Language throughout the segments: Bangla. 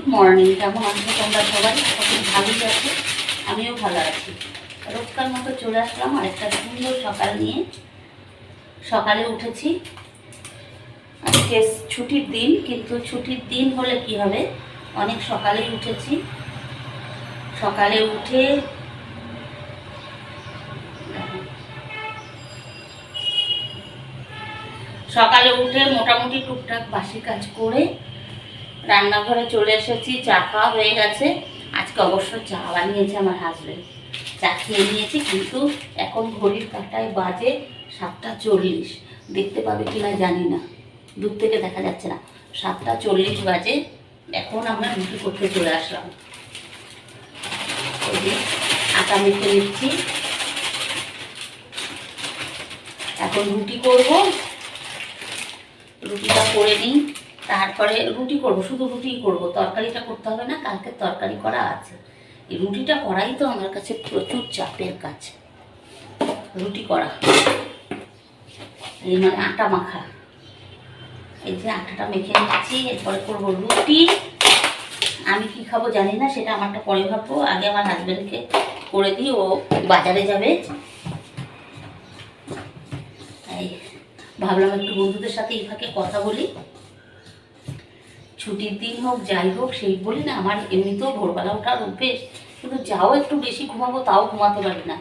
গুড মর্নিং কেমন আছো তোমরা সবাই? সকল ভালোই আছো? আমিও ভালো আছি। রোজকার মতো চলে আসলাম আর একটা সুন্দর সকাল নিয়ে। সকালে উঠেছি। আজকে ছুটির দিন, কিন্তু ছুটির দিন হলে কি হবে? অনেক সকালে উঠেছি। সকালে উঠে সকালে উঠে মোটামুটি টুকটাক বাসি কাজ করে রান্নাঘরে চলে এসেছি, চা খাওয়া হয়ে গেছে। আজকে অবশ্য চা বানিয়েছে আমার হাজবেন্ড চা খেয়ে নিয়েছি, কিন্তু এখন ঘড়ির কাটায় বাজে সাতটা চল্লিশ। দেখতে পাবে কি না জানি না। দূর থেকে দেখা যাচ্ছে না। সাতটা চল্লিশ বাজে। এখন আমরা রুটি করতে চলে আসলাম। আটা মেখে নিচ্ছি। এখন রুটি করব। রুটিটা করে নিই। তারপরে রুটি করব, শুধু রুটিই করব। তরকারিটা করতে হবে না, কালকে তরকারি করা আছে। এই রুটিটা করাই তো আমার কাছে প্রচুর চাপের কাজ। রুটি করা। এই মানে আটা মাখা। এই যে আটাটা মেখে নিচ্ছি, এরপরে করব রুটি। আমি কি খাব জানি না, সেটা আমারটা পরে ভাববো। আগে আমার হাজব্যান্ডকে করে দিই, ও বাজারে যাবে। তাই ভাবলাম একটু বন্ধুদের সাথে এই ফাঁকে কথা বলি। ছুটির দিন হোক, যাই হোক, সেই বলি না, আমার এমনিতেও ভোরবেলা ওঠার অভ্যেস। কিন্তু যাও একটু বেশি ঘুমাবো, তাও ঘুমাতে পারি না।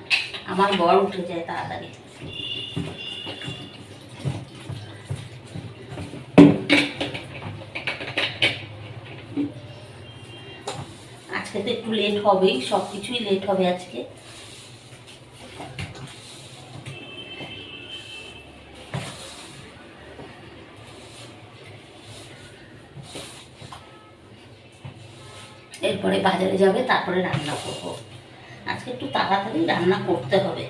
আমার বর উঠে যায় তাড়াতাড়ি। আজকে তো একটু লেট হবেই সব কিছুই লেট হবে আজকে। এরপরে বাজারে যাবে, তারপরে রান্না করব। আজকে একটু তাড়াতাড়ি রান্না করতে হবে।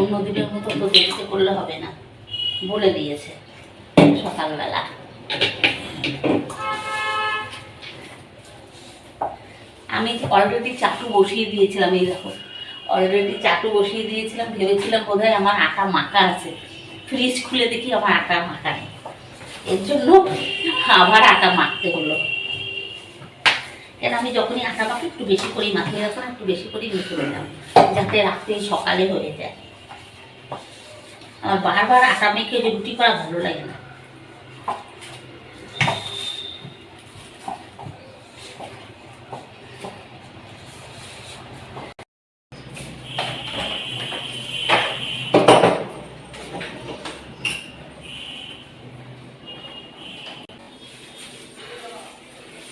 অন্য দিনের মতো তো দেরিতে করলে হবে না, বলে দিয়েছে সকালবেলা। আমি অলরেডি চাটু বসিয়ে দিয়েছিলাম, এই দেখো। অলরেডি চাটু বসিয়ে দিয়েছিলাম, ভেবেছিলাম বোধহয় আমার আটা মাখা আছে। ফ্রিজ খুলে দেখি আমার আটা মাখা নেই। এর জন্য আবার আটা মাখতে হলো। কেন আমি যখনই আটা পাখি, একটু বেশি করেই মাখিয়ে রাখুন একটু বেশি করেই মেখে নিলাম যাতে রাত্রে সকালে হয়ে যায়। আমার বারবার আটা মেখে রুটি করা ভালো লাগে না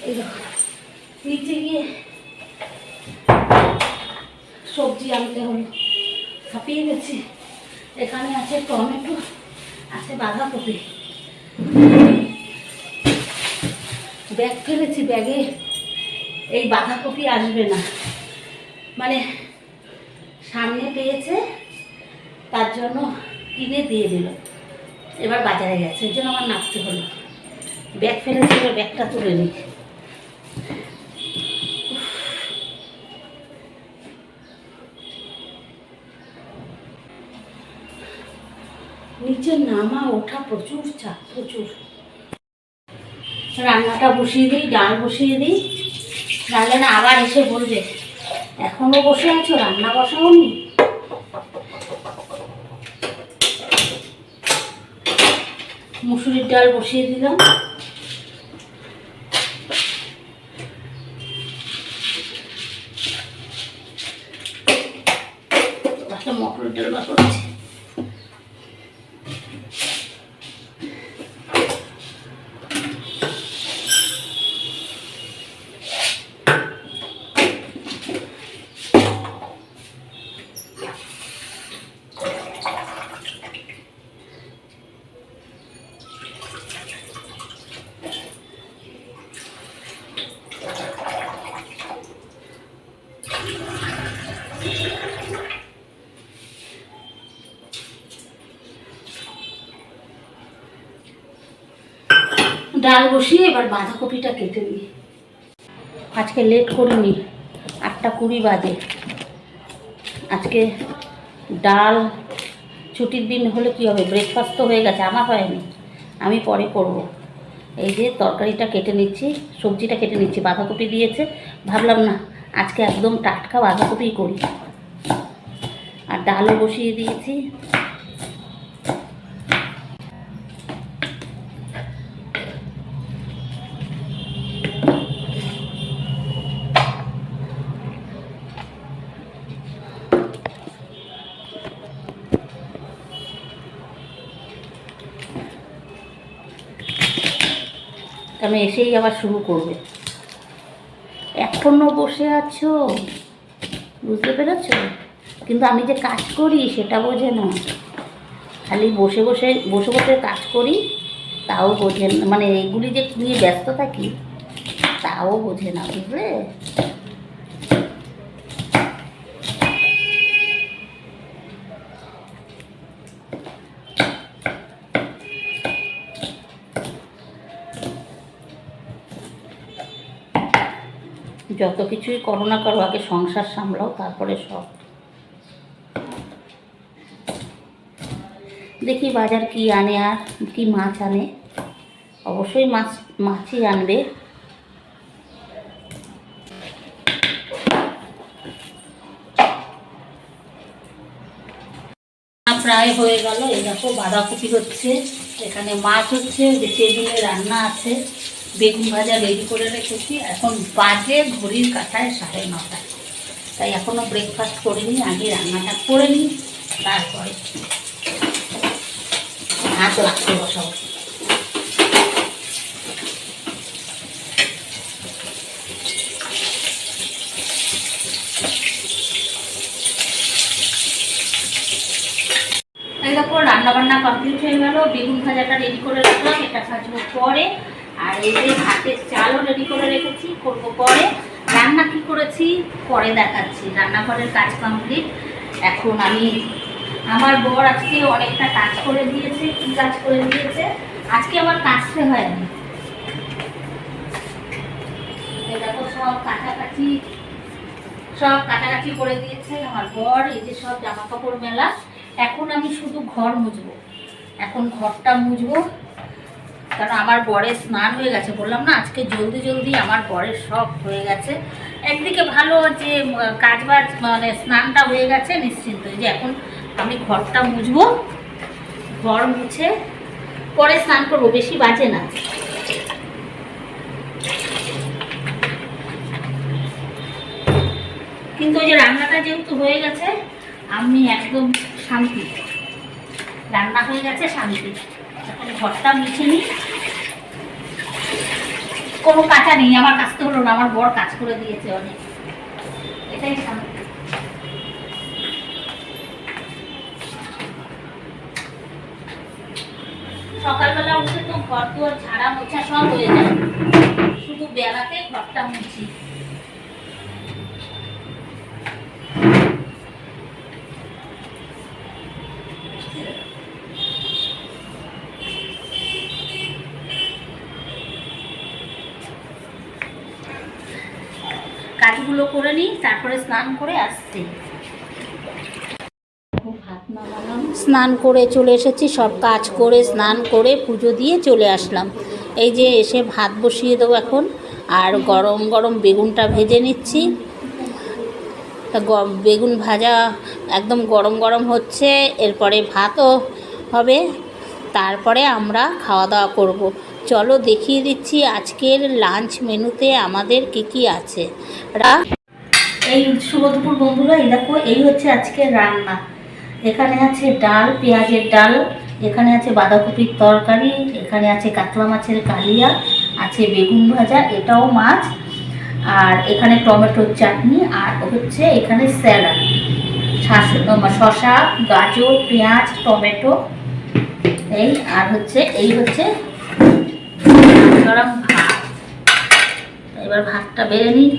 এই দেখো, নিচে গিয়ে সবজি আনতে হলো হাঁপিয়ে গেছি এখানে আছে টমেটো আছে বাঁধাকপি। ব্যাগ ফেলেছি ব্যাগে, এই বাঁধাকপি আসবে না। মানে সামনে পেয়েছে, তার জন্য কিনে দিয়ে দিল। এবার বাজারে গেছে এই জন্য আমার নাচতে হলো। ব্যাগ ফেলেছি, এবার ব্যাগটা তুলে নিই। নিচে নামা ওঠা প্রচুর চাপ প্রচুর। রান্নাটা বসিয়ে দিই, ডাল বসিয়ে দিই। নাহলে না আবার এসে বলবে, এখনও বসে আছো? রান্না বসাও নি? মুসুরির ডাল বসিয়ে দিলাম পাশে মটরের ডাল বার করছি ডাল বসিয়ে এবার বাঁধাকপিটা কেটে নিই। আজকে লেট করিনি, আটটা কুড়ি বাজে। আজকে ডাল ছুটির দিন হলে কি হবে? ব্রেকফাস্ট তো হয়ে গেছে, আমার হয়নি। আমি পরে করব। এই যে তরকারিটা কেটে নিচ্ছি, সবজিটা কেটে নিচ্ছি, বাঁধাকপি দিয়েছে। ভাবলাম না, আজকে একদম টাটকা বাঁধাকপি করি। আর ডালও বসিয়ে দিয়েছি। কারণ এসেই আবার শুরু করবে। এখনও বসে আছো? বুঝতে পেরেছ? কিন্তু আমি যে কাজ করি সেটা বোঝে না। খালি বসে বসে বসে বসে কাজ করি, তাও বোঝে না। মানে এইগুলি যে নিয়ে ব্যস্ত থাকি, তাও বোঝে না, বুঝলে? যত কিছুই করো না করো, আগে সংসার সামলাও, তারপরে সব। দেখি বাজার কি আনে আর কি মাছ আনে। অবশ্যই মাছ, মাছই আনবে। প্রায় হয়ে গেল। এই দেখো বাঁধাকপি হচ্ছে, এখানে মাছ হচ্ছে টেবিলে রান্না আছে। বেগুন ভাজা রেডি করে রেখেছি। এখন বাজে ঘড়ির কাঁটায় সাড়ে নটা। তাই এখনও ব্রেকফাস্ট করিনি, আগে রান্নাটা করে নিই, তারপরে হাত লাগতে বসাবো। রান্না বান্না কমপ্লিট হয়ে গেল। বেগুন ভাজাটা রেডি করে রাখলাম, এটা ভাজবো পরে। আর এই যে ভাতের চালও রেডি করে রেখেছি, করব পরে। রান্না কি করেছি? পরে দেখাচ্ছি। রান্নাঘরের কাজ কমপ্লিট এখন আমি, আমার বর আজকে অনেকটা কাজ করে দিয়েছে। কি কাজ করে দিয়েছে? আজকে আমার কাজতে হয়নি। দেখো, সব কাছাকাছি, সব কাটাকাটি করে দিয়েছে আমার বর। এই যে সব জামা কাপড় মেলা। এখন আমি শুধু ঘর মুছবো। এখন ঘরটা মুছবো। কারণ আমার বরের স্নান হয়ে গেছে। বললাম, না, আজকে জলদি জলদি আমার বরের সব হয়ে গেছে। একদিকে ভালো যে কাজ বাজ মানে স্নানটা হয়ে গেছে নিশ্চিন্ত। যে এখন আমি ঘরটা মুছবো, ঘর মুছে পরে স্নান করব, বেশি বাজে না। কিন্তু ওই যে রান্নাটা যেহেতু হয়ে গেছে, আমি একদম শান্তি। রান্না হয়ে গেছে, শান্তি। ঘরটা মুছে নিই কোনো কাঁচা নেই, আমার কাজতে হলো না, আমার বর কাজ করে দিয়েছে অনেক। এটাই সকালবেলা উঠে তো ঘর দুয়ার ঝাড়া মোছা সব হয়ে যায়। শুধু বেলাতে ঘরটা মুছি। কাজগুলো করে নিই, তারপরে স্নান করে আসছি। স্নান করে চলে এসেছি, সব কাজ করে, স্নান করে পুজো দিয়ে চলে আসলাম। এই যে এসে ভাত বসিয়ে দেবো এখন, আর গরম গরম বেগুনটা ভেজে নিচ্ছি। বেগুন ভাজা একদম গরম গরম হচ্ছে, এরপরে ভাতও হবে, তারপরে আমরা খাওয়া দাওয়া করব। চলো দেখিয়ে দিচ্ছি আজকের লাঞ্চ মেনুতে আমাদের কী কী আছে। রা- এই দুপুর বন্ধুরা, এই দেখো, এই হচ্ছে আজকের রান্না। এখানে আছে ডাল, পেঁয়াজের ডাল, এখানে আছে বাঁধাকপির তরকারি, এখানে আছে কাতলা মাছের কালিয়া, আছে বেগুন ভাজা, এটাও মাছ, আর এখানে টমেটোর চাটনি, আর হচ্ছে এখানে স্যালাড। শশা গাজর, পেঁয়াজ, টমেটো, এই, আর হচ্ছে এই হচ্ছে গরম ভাত। এবার ভাতটা বেড়ে নিই।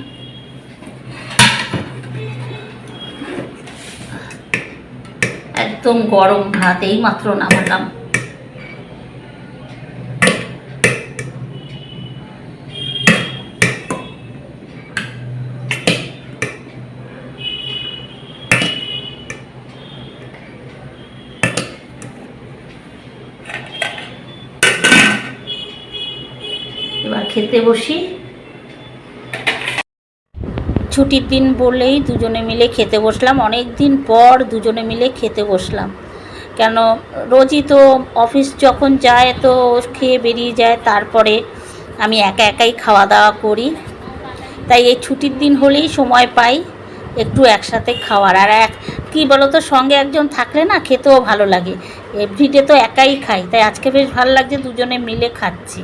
একদম গরম ভাত এই মাত্র নামালাম। খেতে বসি। ছুটির দিন বলেই দুজনে মিলে খেতে বসলাম। অনেক দিন পর দুজনে মিলে খেতে বসলাম। কেন, রোজই তো অফিস যখন যায় তো খেয়ে বেরিয়ে যায়, তারপরে আমি একা একাই খাওয়া দাওয়া করি। তাই এই ছুটির দিন হলেই সময় পাই একটু একসাথে খাওয়ার। আর এক, কী বলো তো সঙ্গে একজন থাকলে না খেতেও ভালো লাগে। এভরিডে তো একাই খাই। তাই আজকে বেশ ভালো লাগছে দুজনে মিলে খাচ্ছি।